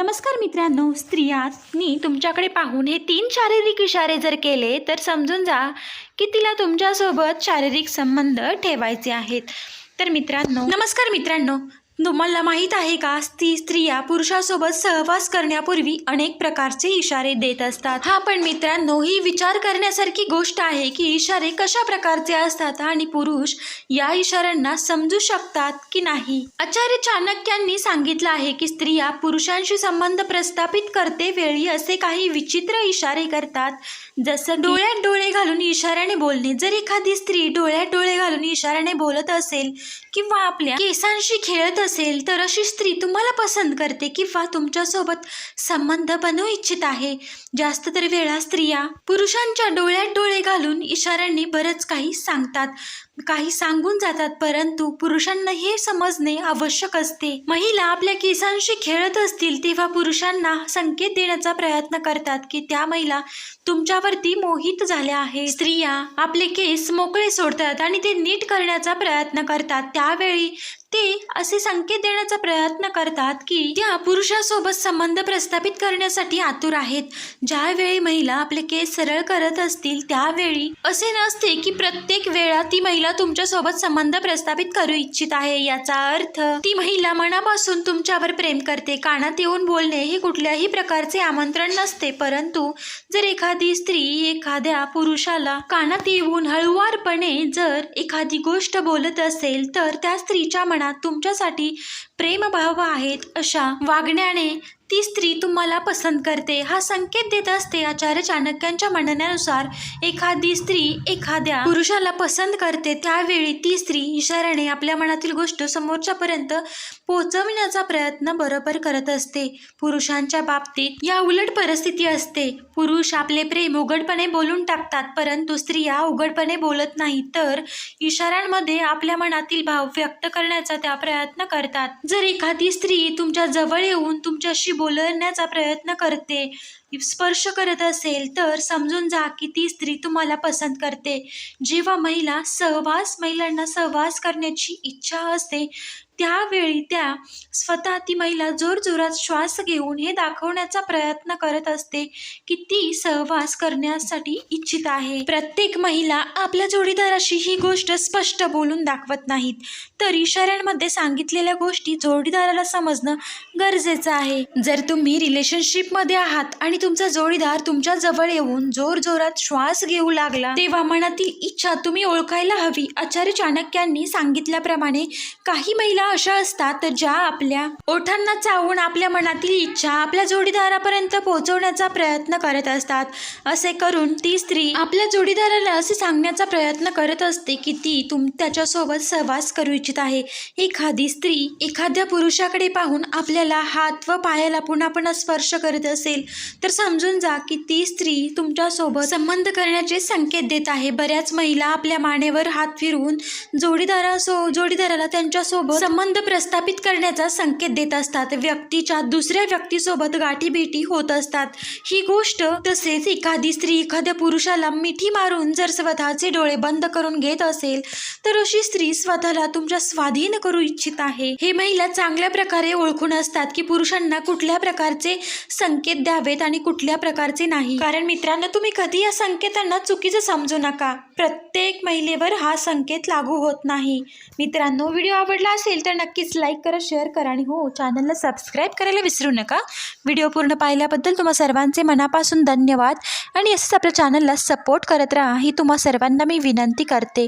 नमस्कार मित्रांनो स्त्रियांनी तुमच्याकडे पाहून हे तीन शारीरिक इशारे जर केले तर समजून जा की तिला तुमच्यासोबत शारीरिक संबंध ठेवायचे आहेत. तर मित्रांनो नमस्कार मित्रांनो तुम्हाला माहीत आहे का स्त्री स्त्रिया पुरुषासोबत सहवास करण्यापूर्वी अनेक प्रकारचे इशारे देत असतात. हा पण मित्रांनो ही विचार करण्यासारखी गोष्ट आहे की इशारे कशा प्रकारचे असतात आणि पुरुष या इशाऱ्यांना समजू शकतात की नाही? आचार्य चाणक्यांनी सांगितलं आहे की स्त्रिया पुरुषांशी संबंध प्रस्थापित करते वेळी असे काही विचित्र इशारे करतात. जसं डोळ्यात डोळे घालून इशाऱ्याने बोलणे. जर एखादी स्त्री डोळ्यात डोळे घालून इशाऱ्याने बोलत असेल किंवा आपल्या केसांशी खेळत असेल तर अशी स्त्री तुम्हाला पसंत करते किंवा तुमच्यासोबत संबंध बनवू इच्छित आहे. जास्त तर वेळा स्त्रिया पुरुषांच्या डोळ्यात डोळे घालून इशाऱ्यांनी बरंच काही सांगतात. काही सांगून जातात परंतु पुरुषांना हे समजणे आवश्यक असते. महिला आपल्या केसांशी खेळत असतील तेव्हा पुरुषांना संकेत देण्याचा प्रयत्न करतात की त्या महिला तुमच्यावरती मोहित झाल्या आहे स्त्रिया आपले केस मोकळे सोडतात आणि ते नीट करण्याचा प्रयत्न करतात. त्यावेळी ते असे संकेत देण्याचा प्रयत्न करतात की त्या पुरुषासोबत संबंध प्रस्थापित करण्यासाठी आतुर आहेत. ज्यावेळी महिला आपले केस सरळ करत असतील त्यावेळी असे नसते की प्रत्येक वेळा ती महिला तुमच्यासोबत संबंध प्रस्थापित करू इच्छित आहे याचा अर्थ ती महिला मनापासून तुमच्यावर प्रेम करते. कानात येऊन बोलणे हे कुठल्याही प्रकारचे आमंत्रण नसते परंतु जर एखादी स्त्री एखाद्या पुरुषाला कानात येऊन हळुवारपणे जर एखादी गोष्ट बोलत असेल तर त्या स्त्रीच्या मनात तुमच्यासाठी प्रेमभाव आहेत अशा वागण्याने ती स्त्री तुम्हाला पसंत करते. हा संकेत देत असते आचार्य चाणक्यांच्या म्हणण्यानुसार एखादी स्त्री एखाद्या पुरुषाला पसंत करते त्यावेळी ती स्त्री इशाऱ्याने आपल्या मनातील गोष्ट समोरच्यापर्यंत पोहोचविण्याचा प्रयत्न बरोबर करत असते. पुरुषांच्या बाबतीत या उलट परिस्थिती असते. पुरुष आपले प्रेम उघडपणे बोलून टाकतात परंतु स्त्रिया उघडपणे बोलत नाही तर इशाऱ्यांमध्ये आपल्या मनातील भाव व्यक्त करण्याचा त्या प्रयत्न करतात. जर एखादी स्त्री तुमच्या जवळ येऊन तुमच्याशी बोलण्याचा प्रयत्न करते स्पर्श करत असेल तर समजून जा की ती स्त्री तुम्हाला पसंत करते. जेव्हा महिला सहवास महिलांना सहवास करण्याची इच्छा असते त्यावेळी त्या स्वतः ती महिला जोरजोरात श्वास घेऊन हे दाखवण्याचा प्रयत्न करत असते की ती सहवास करण्यासाठी इच्छित आहे. प्रत्येक महिला आपल्या जोडीदाराशी ही गोष्ट स्पष्ट बोलून दाखवत नाहीत. तर इशाऱ्यांमध्ये सांगितलेल्या गोष्टी जोडीदाराला समजणं गरजेचं आहे. जर तुम्ही रिलेशनशिपमध्ये आहात आणि तुमचा जोडीदार तुमच्या जवळ येऊन जोर जोरात श्वास घेऊ लागला. तेव्हा मनातील इच्छा तुम्ही ओळखायला हवी. आचार्य चाणक्यांनी सांगितल्याप्रमाणे काही महिला अशा असतात तर ज्या आपल्या ओठांना चावून आपल्या मनातील इच्छा आपल्या जोडीदारापर्यंत पोहोचवण्याचा प्रयत्न करत असतात. असे करून ती स्त्री आपल्या जोडीदाराला असे सांगण्याचा प्रयत्न करत असते की ती तुम त्याच्यासोबत सहवास करू इच्छित आहे. एखादी स्त्री एखाद्या पुरुषाकडे पाहून आपल्याला हात व पायाला पुन्हा पुन्हा स्पर्श करत असेल तर समजून जा की ती स्त्री तुमच्यासोबत संबंध करण्याचे संकेत देत आहे. बऱ्याच महिला आपल्या मानेवर हात फिरवून जोडीदारासो जोडीदाराला त्यांच्यासोबत संबंध प्रस्थापित करण्याचा संकेत देत असतात. व्यक्तीच्या दुसऱ्या व्यक्तीसोबत गाठीभेटी होत असतात. ही गोष्ट तसेच एखादी स्त्री एखाद्या पुरुषाला मिठी मारून जर स्वतःचे डोळे बंद करून घेत असेल तर अशी स्त्री स्वतःला तुमच्या स्वाधीन करू इच्छित आहे. हे महिला चांगल्या प्रकारे ओळखून असतात की पुरुषांना कुठल्या प्रकारचे संकेत द्यावेत आणि कुठल्या प्रकारचे नाही. कारण मित्रांनो तुम्ही कधी या संकेतांना चुकीचं समजू नका. प्रत्येक महिलेवर हा संकेत लागू होत नाही. मित्रांनो व्हिडिओ आवडला असेल तर नक्कीच लाईक करा शेअर करा आणि हो चॅनलला सबस्क्राईब करायला विसरू नका. व्हिडिओ पूर्ण पाहिल्याबद्दल तुम्हा सर्वांचे मनापासून धन्यवाद. आणि असंच आपल्या चॅनलला सपोर्ट करत राहा ही तुम्हा सर्वांना मी विनंती करते.